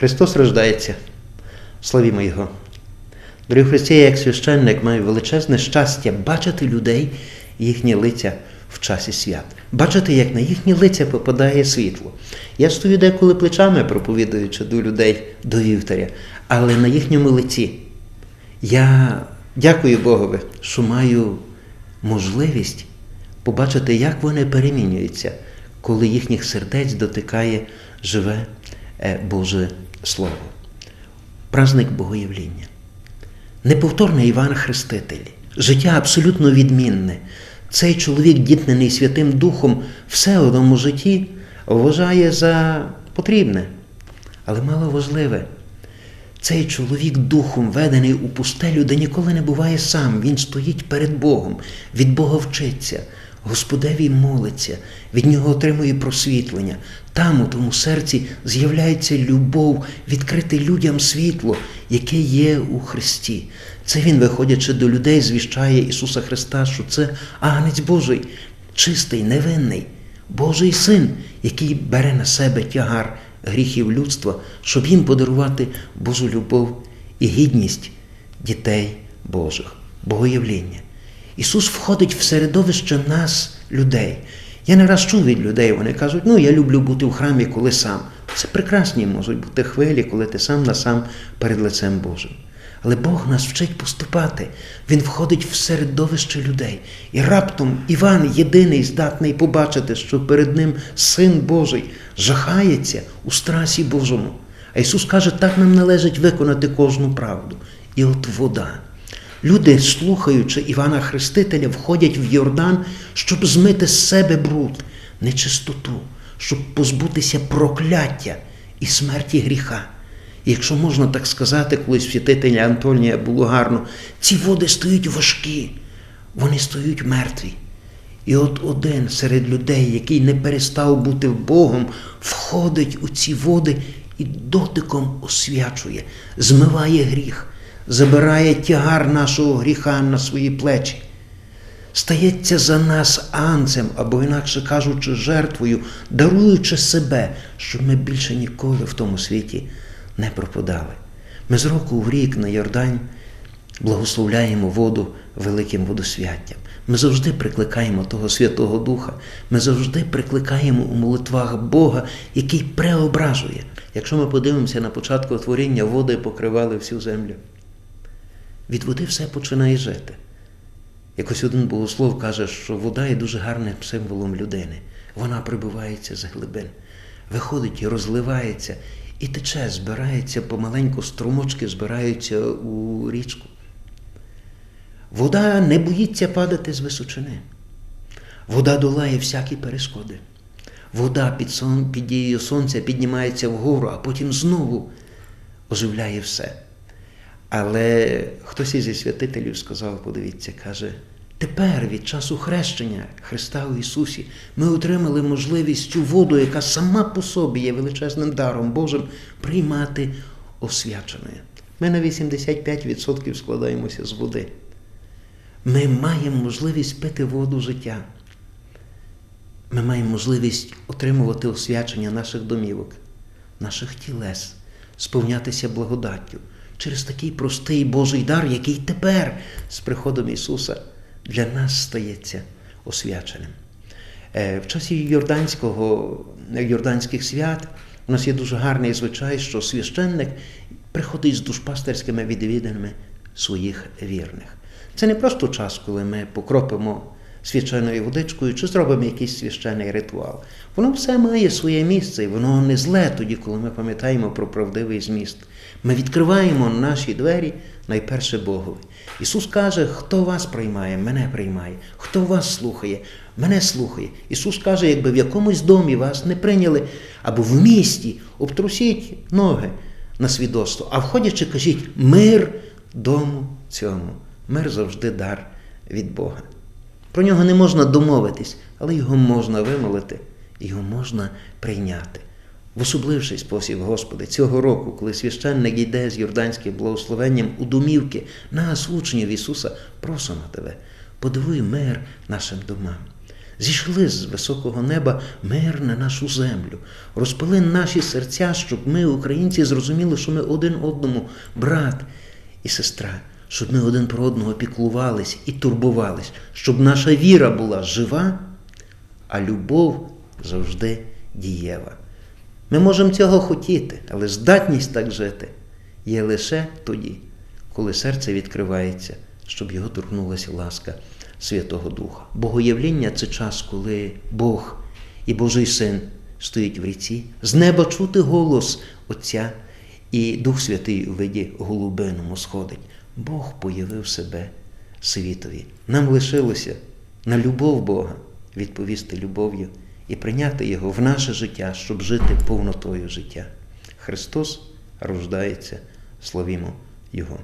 Христос рождається. Славімо Його. Дорогі Христі, я як священник маю величезне щастя бачити людей і їхні лиця в часі свят. Бачити, як на їхні лиця попадає світло. Я стою деколи плечами, проповідуючи до людей до вівтаря, але на їхньому лиці я дякую Богові, що маю можливість побачити, як вони перемінюються, коли їхніх сердець дотикає живе е, Боже Слово. Праздник Богоявління. Неповторний Іван Хреститель. Життя абсолютно відмінне. Цей чоловік, дітнений Святим Духом, все одному житті вважає за потрібне, але мало важливе. Цей чоловік духом ведений у пустелю, де ніколи не буває сам. Він стоїть перед Богом, від Бога вчиться, Господеві молиться, від нього отримує просвітлення. Там, у тому серці, з'являється любов, відкрити людям світло, яке є у Христі. Це він, виходячи до людей, звіщає Ісуса Христа, що це агнець Божий, чистий, невинний, Божий син, який бере на себе тягар гріхів людства, щоб їм подарувати Божу любов і гідність дітей Божих, богоявління. Ісус входить в середовище нас, людей. Я не раз чув від людей, вони кажуть, ну я люблю бути в храмі, коли сам. Це прекрасні можуть бути хвилі, коли ти сам на сам перед лицем Божим. Але Бог нас вчить поступати. Він входить в середовище людей. І раптом Іван, єдиний, здатний побачити, що перед ним Син Божий жахається у страсі Божому. А Ісус каже, так нам належить виконати кожну правду. І от вода. Люди, слухаючи Івана Хрестителя, входять в Йордан, щоб змити з себе бруд, нечистоту, щоб позбутися прокляття і смерті гріха. І якщо можна так сказати, колись святителя Антонія було гарно, ці води стають важкі, вони стають мертві. І от один серед людей, який не перестав бути Богом, входить у ці води і дотиком освячує, змиває гріх, забирає тягар нашого гріха на свої плечі. Стається за нас анцем, або, інакше кажучи, жертвою, даруючи себе, щоб ми більше ніколи в тому світі не пропадали. Ми з року в рік на Йордань благословляємо воду великим водосвяттям. Ми завжди прикликаємо того Святого Духа, ми завжди прикликаємо у молитвах Бога, який преображує. Якщо ми подивимося на початку творіння, води покривали всю землю. Від води все починає жити. Якось один богослов каже, що вода є дуже гарним символом людини. Вона прибувається з глибин, виходить і розливається, і тече, збирається помаленьку, струмочки збираються у річку. Вода не боїться падати з височини. Вода долає всякі перешкоди. Вода під, сон, під дією сонця піднімається вгору, а потім знову оживляє все. Але хтось із святителів сказав, подивіться, каже, тепер від часу хрещення Христа у Ісусі ми отримали можливість цю воду, яка сама по собі є величезним даром Божим, приймати освяченою. Ми на 85% складаємося з води. Ми маємо можливість пити воду життя. Ми маємо можливість отримувати освячення наших домівок, наших тілес, сповнятися благодаттю через такий простий Божий дар, який тепер з приходом Ісуса для нас стається освяченим. Е, В часі Йорданського, Йорданських свят у нас є дуже гарний звичай, що священник приходить з душпастерськими відвіданнями своїх вірних. Це не просто час, коли ми покропимо священною водичкою чи зробимо якийсь священний ритуал. Воно все має своє місце, і воно не зле тоді, коли ми пам'ятаємо про правдивий зміст. Ми відкриваємо наші двері найперше Богові. Ісус каже, хто вас приймає, мене приймає, хто вас слухає, мене слухає. Ісус каже, якби в якомусь домі вас не прийняли, або в місті, обтрусіть ноги на свідоцтво, а входячи, кажіть мир дому цьому. Мир завжди дар від Бога. Про нього не можна домовитись, але його можна вимолити, його можна прийняти. В особливший спосіб, Господи, цього року, коли священник йде з Йорданським благословенням у домівки нас, учнів Ісуса, просимо Тебе, подивуй мир нашим домам. Зійшли з високого неба мир на нашу землю, розпали наші серця, щоб ми, українці, зрозуміли, що ми один одному брат і сестра, щоб ми один про одного піклувались і турбувались, щоб наша віра була жива, а любов завжди дієва. Ми можемо цього хотіти, але здатність так жити є лише тоді, коли серце відкривається, щоб його торкнулася ласка Святого Духа. Богоявління це час, коли Бог і Божий Син стоїть в ріці, з неба чути голос Отця, і Дух Святий у виді голубиному сходить. Бог появив себе світові. Нам лишилося на любов Бога відповісти любов'ю і прийняти Його в наше життя, щоб жити повнотою життя. Христос рождається, славімо Його.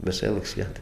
Веселих свят!